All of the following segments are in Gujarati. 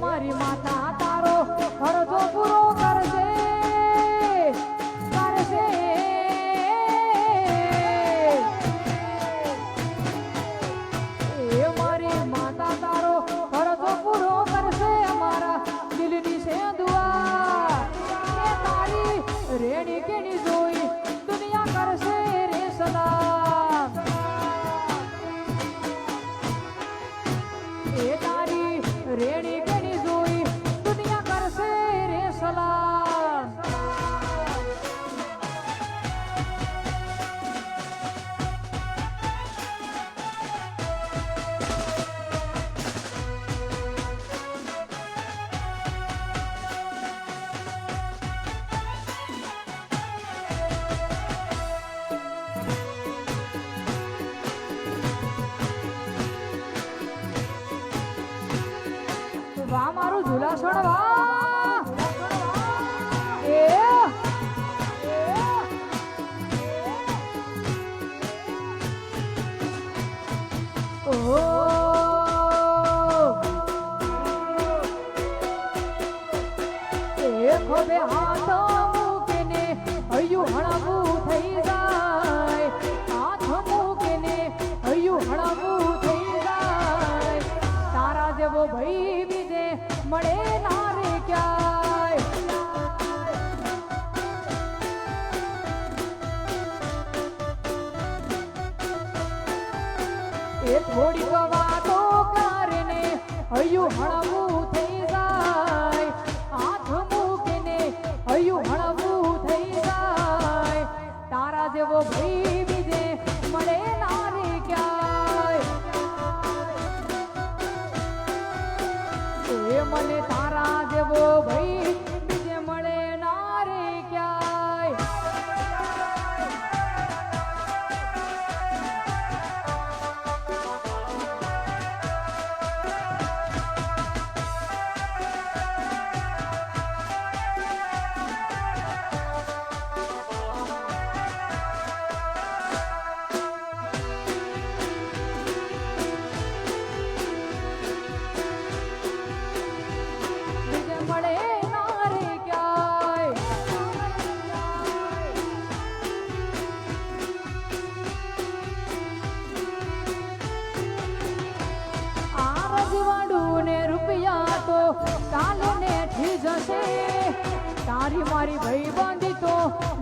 મારી માતા તારો ખર્ચો પૂરો કરશે. pequeno e dois. ખોબે હાથ મૂકીને હૈયું હળવું થઈ જાય. હાથ મૂકીને હૈયું હળવું થઈ જાય. તારા જેવો ભાઈ મળે ના રે એ થોડીક વાતો કરીને હૈયું હળવું થઈ જાય. હાથ મૂકીને હૈયું હળવું થઈ જાય. તારા જેવો ભાઈ તારી મારી ભાઈ બાંધી તો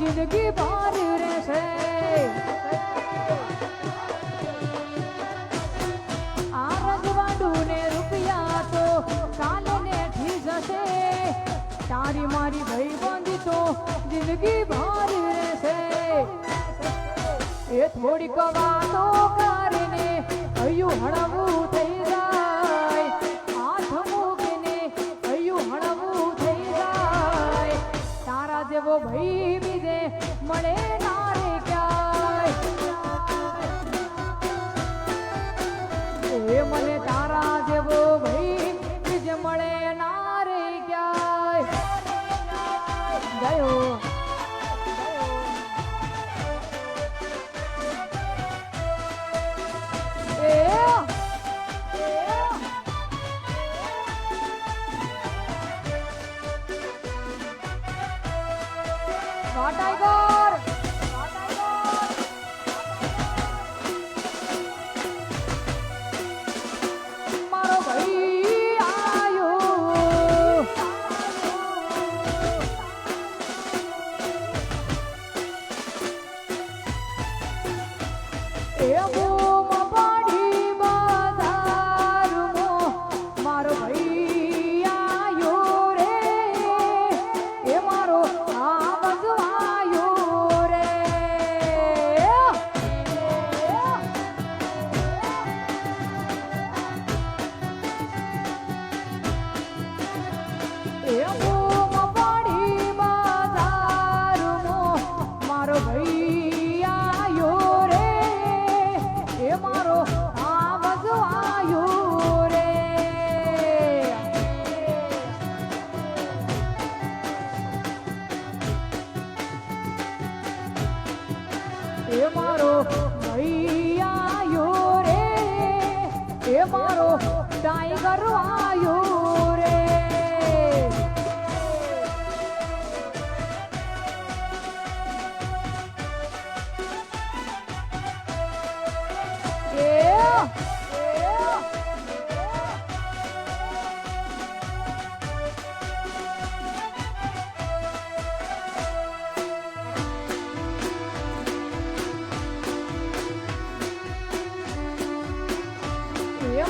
જિંદગી ભાર રહેશે. તારી મારી ભાઈ બાંધી તો જિંદગી ભાર રહેશે. એ થોડીક વાતો કરીને હૈયું હળવું થઈ ભાઈ બીજે મળે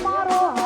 મારો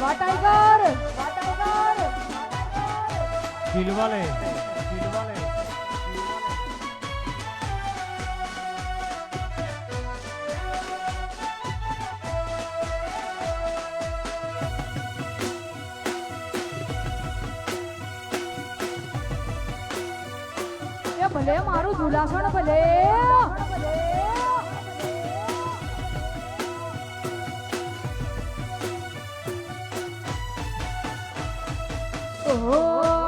વાટાઈગર વાટાઈગર ભલે મારું ઝુલાસણ ભલે. oh.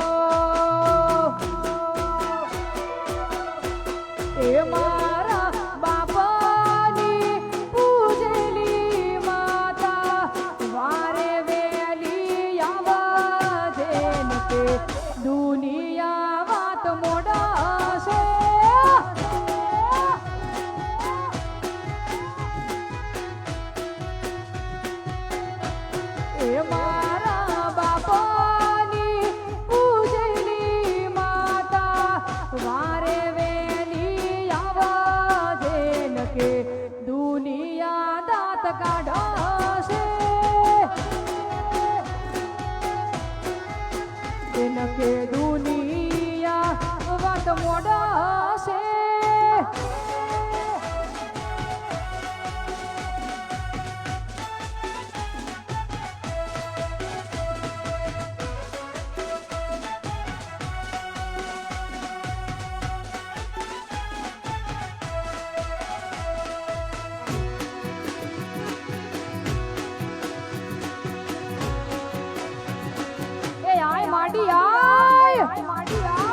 માડી આય. માડી આય.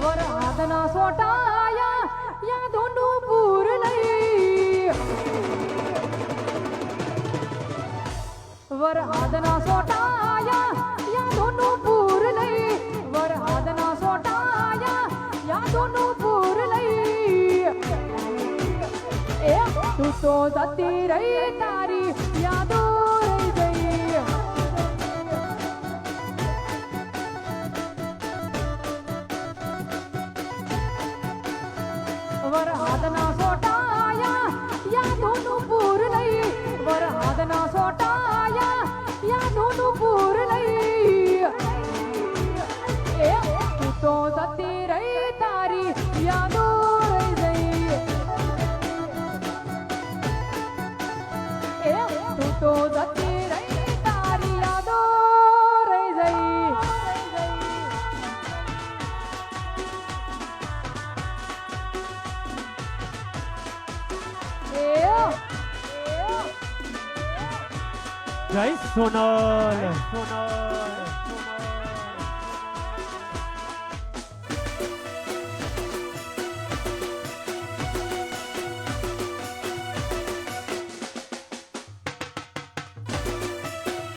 વરહાદના સોટાયા યા ધોંડું પૂર નહીં વરહાદના સોટાયા યા ધોંડું પૂર નહીં વરહાદના સોટાયા યા ધોંડું પૂર નહીં એ તું તો જતી રહી તારી યાદોનું પૂર લઈ વરહાદના સોટાયા યાદોનું પૂર લઈ જય સોનલ સોનલ